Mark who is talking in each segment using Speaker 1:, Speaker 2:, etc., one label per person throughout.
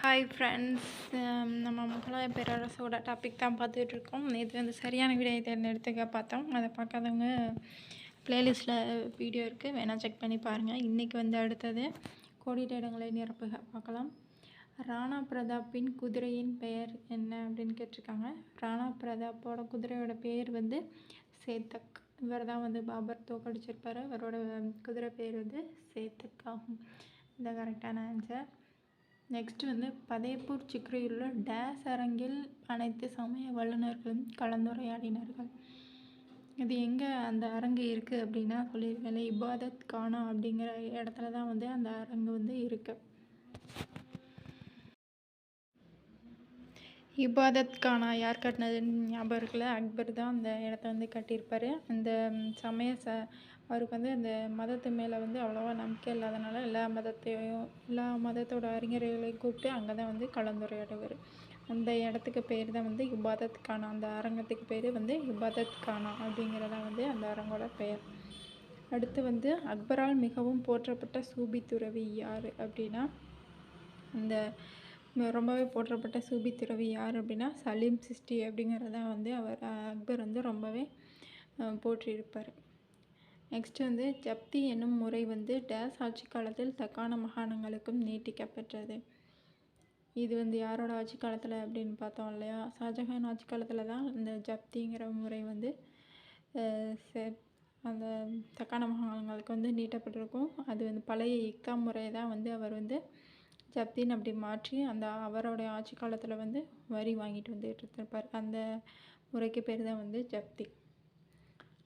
Speaker 1: Hi friends um, நம்ம முகலாய பேரரசோட topic தான் பார்த்துட்டு இருக்கோம் இது வந்து சரியான விடையை தேர்ந்தெடுத்துக்க பார்த்தோம். அதை பார்க்காதவங்க பிளேலிஸ்ட்டில் வீடியோ இருக்குது வேணால் செக் பண்ணி பாருங்கள் இன்றைக்கி வந்து அடுத்தது கோடிட்ட இடங்களை நிரப்புக. பார்க்கலாம். ராணா பிரதாப்பின் குதிரையின் பெயர் என்ன அப்படின்னு கேட்டிருக்காங்க. ராணா பிரதாப்போட குதிரையோட பேர் வந்து சேத்தக். இவர் தான் வந்து பாபர் தோக்கடிச்சிருப்பார் இவரோட குதிரை பேர் வந்து சேத்தக் ஆகும். இந்த கரெக்டான ஆன்சர் நெக்ஸ்ட் வந்து பதேப்பூர் சிக்ரியுள்ள டேஸ் அரங்கில் அனைத்து சமய வல்லுநர்களும் கலந்துரையாடினார்கள். இது எங்கே அந்த அரங்கு இருக்குது அப்படின்னா சொல்லியிருக்கேன் இபாதத் கானா அப்படிங்கிற இடத்துல தான் வந்து அந்த அரங்கு வந்து இருக்குது இபாதத் கானா யார் கட்டினதுன்னு ஞாபகம் இருக்குல்ல? அக்பர் தான் அந்த இடத்த வந்து கட்டியிருப்பார். அந்த சமய ச அவருக்கு வந்து அந்த மதத்து மேலே வந்து அவ்வளோவா நம்பிக்கை இல்லாதனால எல்லா மதத்தையும் எல்லா மதத்தோட அறிஞர்களையும் கூப்பிட்டு அங்கே தான் வந்து கலந்துரையாடுவார். அந்த இடத்துக்கு பேர் தான் வந்து இபாதத் கானா. அந்த அரங்கத்துக்கு பேர் வந்து இபாதத் கானா அப்படிங்கிறதான் வந்து அந்த அரங்கோட பெயர். அடுத்து வந்து அக்பரால் மிகவும் போற்றப்பட்ட சூபி துறவி யார் அப்படின்னா அந்த ரொம்பவே போற்றப்பட்ட சூபி துறவி யார் அப்படின்னா சலீம் சிஸ்டி அப்படிங்கிறத வந்து அவர் அக்பர் வந்து ரொம்பவே போற்றியிருப்பார். நெக்ஸ்ட் வந்து ஜப்தி என்னும் முறை வந்து டேஸ் ஆட்சி காலத்தில் தக்கான மாகாணங்களுக்கும் நீட்டிக்கப்பெற்றது. இது வந்து யாரோட ஆட்சி காலத்தில் அப்படின்னு பார்த்தோம் இல்லையா? ஷாஜஹான் ஆட்சி காலத்தில் தான் இந்த ஜப்திங்கிற முறை வந்து அந்த தக்கான மாகாணங்களுக்கு வந்து நீட்டப்பட்டிருக்கும். அது வந்து பழைய இக்தா முறை தான் வந்து அவர் வந்து ஜப்தின்னு அப்படி மாற்றி அந்த அவருடைய ஆட்சி காலத்தில் வந்து வரி வாங்கிட்டு வந்துட்டு இருப்பார் அந்த முறைக்கு பேர் தான் வந்து ஜப்தி.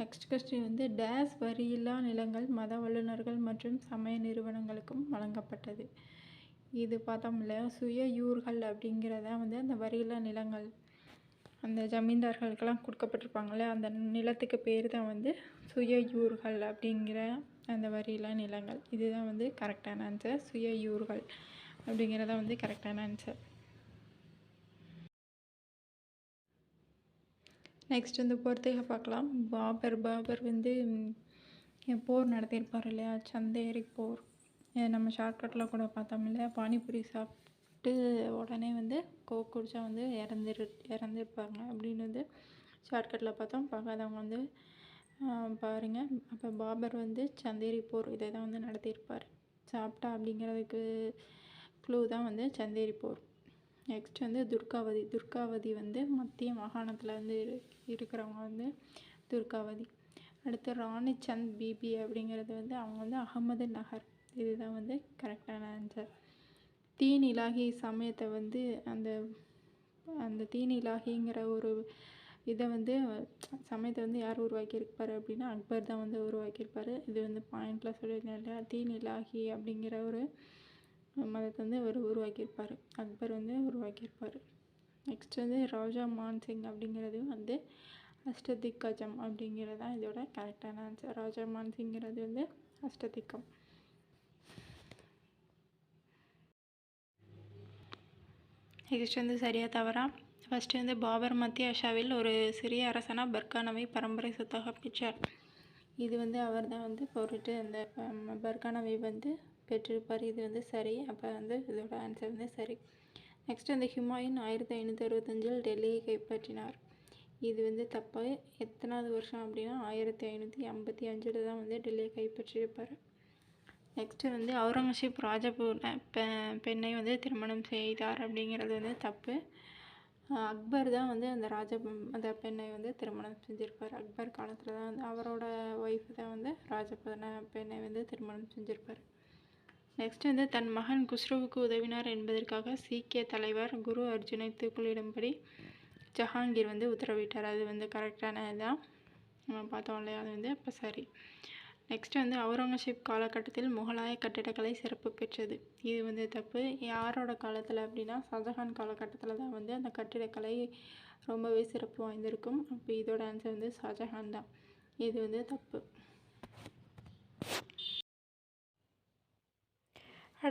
Speaker 1: நெக்ஸ்ட் கொஸ்டின் வந்து டேஸ் வரியில்லா நிலங்கள் மத வல்லுநர்கள் மற்றும் சமய நிறுவனங்களுக்கும் வழங்கப்பட்டது. இது பார்த்தோம்ல சுய யூர்கள் அப்படிங்கிறத வந்து அந்த வரியில்லா நிலங்கள் அந்த ஜமீன்தார்களுக்கெல்லாம் கொடுக்கப்பட்டிருப்பாங்களே அந்த நிலத்துக்கு பேர் தான் வந்து சுய யூர்கள் அப்படிங்கிற அந்த வரியில்லா நிலங்கள். இதுதான் வந்து கரெக்டான ஆன்சர் சுய யூர்கள் அப்படிங்கிறத வந்து கரெக்டான ஆன்சர் நெக்ஸ்ட் வந்து பொறுத்தையாக பார்க்கலாம் பாபர் பாபர் வந்து போர் நடத்தியிருப்பார் இல்லையா? சந்தேரி போர். நம்ம ஷார்ட்கட்டில் கூட பார்த்தோம் இல்லையா? பானிபூரி சாப்பிட்டு உடனே வந்து கோக் குடித்தா வந்து இறந்துரு இறந்துருப்பாங்க அப்படின்னு வந்து ஷார்ட்கட்டில் பார்த்தோம். பார்க்காதவங்க வந்து பாருங்கள் அப்போ பாபர் வந்து சந்தேரி போர் இதை தான் வந்து நடத்தியிருப்பார். சாப்பிட்டா அப்படிங்கிறதுக்கு க்ளூ தான் வந்து சந்தேரி போர். நெக்ஸ்ட் வந்து துர்காவதி. துர்காவதி வந்து மத்திய மாகாணத்தில் வந்து இருக்கிறவங்க வந்து துர்காவதி. அடுத்து ராணி சந்த் பிபி அப்படிங்கிறது வந்து அவங்க வந்து அகமது நகர். இதுதான் வந்து கரெக்டான ஆன்சர் தீன் இலாகி சமயத்தை வந்து அந்த அந்த தீன் இலாகிங்கிற ஒரு இதை வந்து சமயத்தை வந்து யார் உருவாக்கியிருப்பார் அப்படின்னா அக்பர் தான் வந்து உருவாக்கியிருப்பார். இது வந்து பாயிண்டில் சொல்லியிருந்தேன் இல்லையா? தீன் இலாகி அப்படிங்கிற ஒரு மதத்தை வந்து அவர் உருவாக்கியிருப்பார். அக்பர் வந்து உருவாக்கியிருப்பார். நெக்ஸ்ட் வந்து ராஜா மான்சிங் அப்படிங்கிறது வந்து அஷ்டதிக்கஜம் அப்படிங்கிறது தான் இதோட கரெக்டான ஆன்சர் ராஜா மான்சிங்கிறது வந்து அஷ்டதிக்கம். நெக்ஸ்ட் வந்து சரியாக தவறா? ஃபஸ்ட்டு வந்து பாபர் மத்திய ஆஷாவில் ஒரு சிறிய அரசனாக பர்கானவை பரம்பரை சொத்தாக பெற்றார் இது வந்து அவர் தான் வந்து போட்டுட்டு அந்த பர்கானவை வந்து பெற்றிருப்பார். இது வந்து சரி. அப்போ வந்து இதோட ஆன்சர் வந்து சரி. நெக்ஸ்ட் வந்து ஹுமாயூன் ஆயிரத்தி ஐநூற்றி அறுபத்தஞ்சில் டெல்லியை கைப்பற்றினார். இது வந்து தப்பு. எத்தனாவது வருஷம் அப்படின்னா ஆயிரத்தி ஐநூற்றி ஐம்பத்தி அஞ்சில் தான் வந்து டெல்லியை கைப்பற்றியிருப்பார். நெக்ஸ்ட்டு வந்து அவுரங்கசீப் ராஜபூர் பெண்ணை வந்து திருமணம் செய்தார் அப்படிங்கிறது வந்து தப்பு. அக்பர் தான் வந்து அந்த ராஜ அந்த பெண்ணை வந்து திருமணம் செஞ்சுருப்பார். அக்பர் காலத்தில் தான் வந்து அவரோட ஒய்ஃப் தான் வந்து ராஜ பெண்ணை வந்து திருமணம் செஞ்சுருப்பார். நெக்ஸ்ட் வந்து தன் மகன் குஸ்ருவுக்கு உதவினார் என்பதற்காக சீக்கிய தலைவர் குரு அர்ஜுனை தூக்கிலிடும்படி ஜஹாங்கீர் வந்து உத்தரவிட்டார். அது வந்து கரெக்டான இதுதான் நம்ம பார்த்தோம் இல்லையா? அது வந்து அப்போ சரி. நெக்ஸ்ட் வந்து அவுரங்கசீப் காலகட்டத்தில் முகலாய கட்டிடக்கலை சிறப்பு பெற்றது. இது வந்து தப்பு. யாரோட காலத்தில் அப்படின்னா ஷாஜஹான் காலகட்டத்தில் தான் வந்து அந்த கட்டிடக்கலை ரொம்பவே சிறப்பு வாய்ந்திருக்கும். அப்போ இதோட ஆன்சர் வந்து ஷாஜஹான் தான். இது வந்து தப்பு.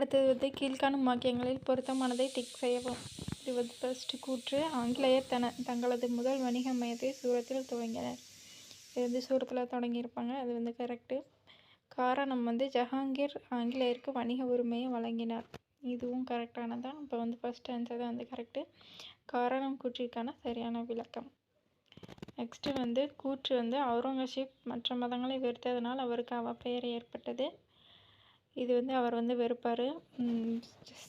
Speaker 1: அடுத்தது வந்து கீழ்காணும் வாக்கியங்களில் பொருத்தமானதை டிக் செய்யவும். இருபது ஃபர்ஸ்ட் ஃபஸ்ட்டு கூற்று ஆங்கிலேயர் தன தங்களது முதல் வணிக மையத்தை சூரத்தில் துவங்கினர். இது வந்து சூரத்தில் தொடங்கியிருப்பாங்க. அது வந்து கரெக்டு காரணம் வந்து ஜஹாங்கீர் ஆங்கிலேயருக்கு வணிக உரிமையை வழங்கினார். இதுவும் கரெக்டானதான் இப்போ வந்து ஃபஸ்ட் ஆன்சர் தான் வந்து கரெக்டு காரணம் கூற்றிற்கான சரியான விளக்கம். நெக்ஸ்ட்டு வந்து கூற்று வந்து அவுரங்கசீப் மற்ற மதங்களை வெறுத்ததனால் அவருக்கு அவப்பெயர் ஏற்பட்டது. இது வந்து அவர் வந்து வெறுப்பார்.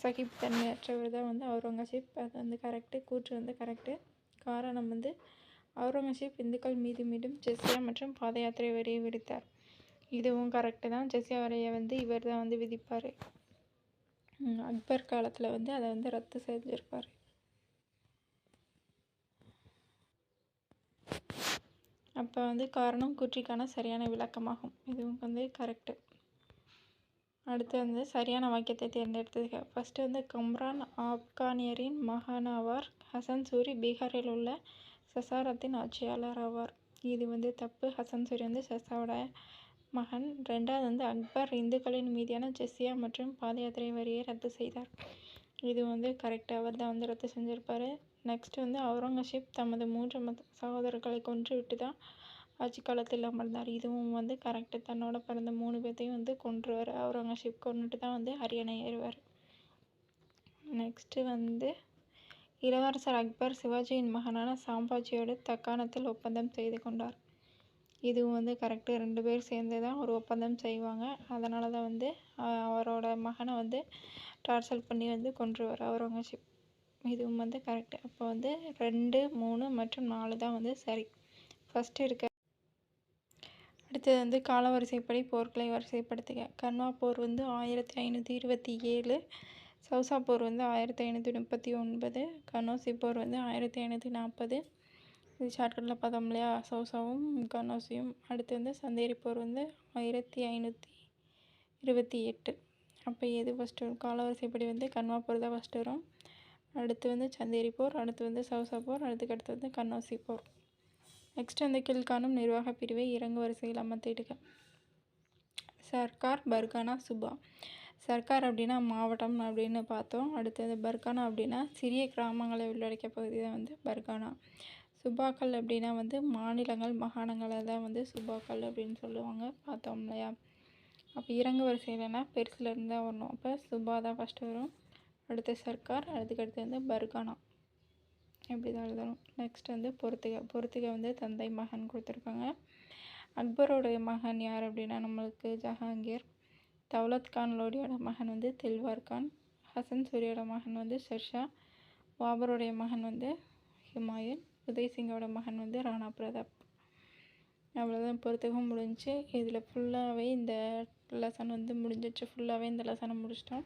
Speaker 1: சகிப்புத்தன்மையற்றவர் தான் வந்து அவுரங்கசீப் அது வந்து கரெக்டு கூற்று வந்து கரெக்டு காரணம் வந்து அவுரங்கசீப் இந்துக்கள் மீது மீண்டும் ஜெஸ்ஸியா மற்றும் பாத யாத்திரை வரியை விடுத்தார். இதுவும் கரெக்டு தான். ஜெஸ்ஸியா வரையை வந்து இவர் தான் வந்து விதிப்பார். அக்பர் காலத்தில் வந்து அதை வந்து ரத்து செஞ்சுருப்பார். அப்போ வந்து காரணம் கூற்றிக்கான சரியான விளக்கமாகும். இதுவும் வந்து கரெக்டு அடுத்து வந்து சரியான வாக்கியத்தை தேர்ந்தெடுத்ததுக்கு ஃபஸ்ட்டு வந்து கம்ரான் ஆப்கானியரின் மகான் ஆவார். ஹசன் சூரி பீகாரில் உள்ள சசாரத்தின் ஆட்சியாளர் ஆவார். இது வந்து தப்பு. ஹசன் சூரி வந்து சசாவோட மகன். ரெண்டாவது வந்து அக்பர் இந்துக்களின் மீதியான ஜெஸ்ஸியா மற்றும் பாத யாத்திரை வரியை ரத்து செய்தார். இது வந்து கரெக்டாக அவர் தான் வந்து ரத்து செஞ்சுருப்பார். நெக்ஸ்ட் வந்து அவுரங்கசீப் தமது மூன்று மத சகோதரர்களை கொன்று விட்டு தான் ஆட்சி காலத்தில் அமர்ந்தார். இதுவும் வந்து கரெக்டு தன்னோட பிறந்த மூணு பேர்த்தையும் வந்து கொன்றுவார். அவுரங்கசீப் கொண்டுட்டு தான் வந்து அரியணை ஏறுவார். நெக்ஸ்ட்டு வந்து இளவரசர் அக்பர் சிவாஜியின் மகனான சாம்பாஜியோடு தக்காணத்தில் ஒப்பந்தம் செய்து கொண்டார். இதுவும் வந்து கரெக்டு ரெண்டு பேர் சேர்ந்து தான் ஒரு ஒப்பந்தம் செய்வாங்க. அதனால தான் வந்து அவரோட மகனை வந்து டார்ச்சல் பண்ணி வந்து கொன்றுவார் அவுரங்கசீப். இதுவும் வந்து கரெக்டு அப்போ வந்து ரெண்டு மூணு மற்றும் நாலு தான் வந்து சரி. ஃபஸ்ட்டு இருக்க அடுத்தது வந்து காலவரிசைப்படி போர்களை வரிசைப்படுத்துக. கன்வா போர் வந்து ஆயிரத்தி ஐநூற்றி இருபத்தி ஏழு. சௌசா போர் வந்து ஆயிரத்தி ஐநூற்றி முப்பத்தி ஒன்பது. கனோசி போர் வந்து ஆயிரத்தி ஐநூற்றி நாற்பது. இது ஷார்ட்கட்டில் பார்த்தோம் இல்லையா? சௌசாவும் கனோசியும் அடுத்து வந்து சந்தேரி போர் வந்து ஆயிரத்தி ஐநூற்றி இருபத்தி எட்டு. அப்போ எது ஃபஸ்ட்டு வரும்? காலவரிசைப்படி வந்து கன்வா போர் தான் ஃபஸ்ட்டு வரும். அடுத்து வந்து சந்தேரி போர் அடுத்து வந்து சௌசா போர் அடுத்துக்கு அடுத்து வந்து கன்னோசி போர். நெக்ஸ்ட் அந்த கீழ்காணும் நிர்வாக பிரிவை இறங்கு வரிசையில் அமர்த்திடுக. சர்க்கார் பர்கானா சுபா. சர்க்கார் அப்படின்னா மாவட்டம் அப்படின்னு பார்த்தோம். அடுத்தது பர்கானா அப்படின்னா சிறிய கிராமங்களை உள்ளடக்கிய பகுதி தான் வந்து பர்கானா. சுபாக்கள் அப்படின்னா வந்து மாநிலங்கள் மாகாணங்களை தான் வந்து சுபாக்கள் அப்படின்னு சொல்லுவாங்க. பார்த்தோம் இல்லையா? அப்போ இறங்கு வரிசையிலனா பெருசில் இருந்தால் வரணும். அப்போ சுபா தான் ஃபஸ்ட்டு வரும். அடுத்து சர்க்கார் அதுக்கடுத்து வந்து பர்கானா. இப்படி தான் எழுதணும் நெக்ஸ்ட் வந்து பொறுத்துக பொறுத்துக வந்து தந்தை மகன் கொடுத்துருக்காங்க. அக்பரோடைய மகன் யார் அப்படின்னா நம்மளுக்கு ஜஹாங்கீர். தௌலத் கான் லோடியோட மகன் வந்து தில்வார் கான். ஹசன் சூரியோட மகன் வந்து ஷெர்ஷா. பாபருடைய மகன் வந்து ஹுமாயூன். உதய் சிங்கோட மகன் வந்து ராணா பிரதாப். அவ்வளோதான் பொறுத்துகம் முடிஞ்சு இதில் ஃபுல்லாகவே இந்த லெசன் வந்து முடிஞ்சிச்சு ஃபுல்லாகவே இந்த லெசனை முடிச்சிட்டோம்.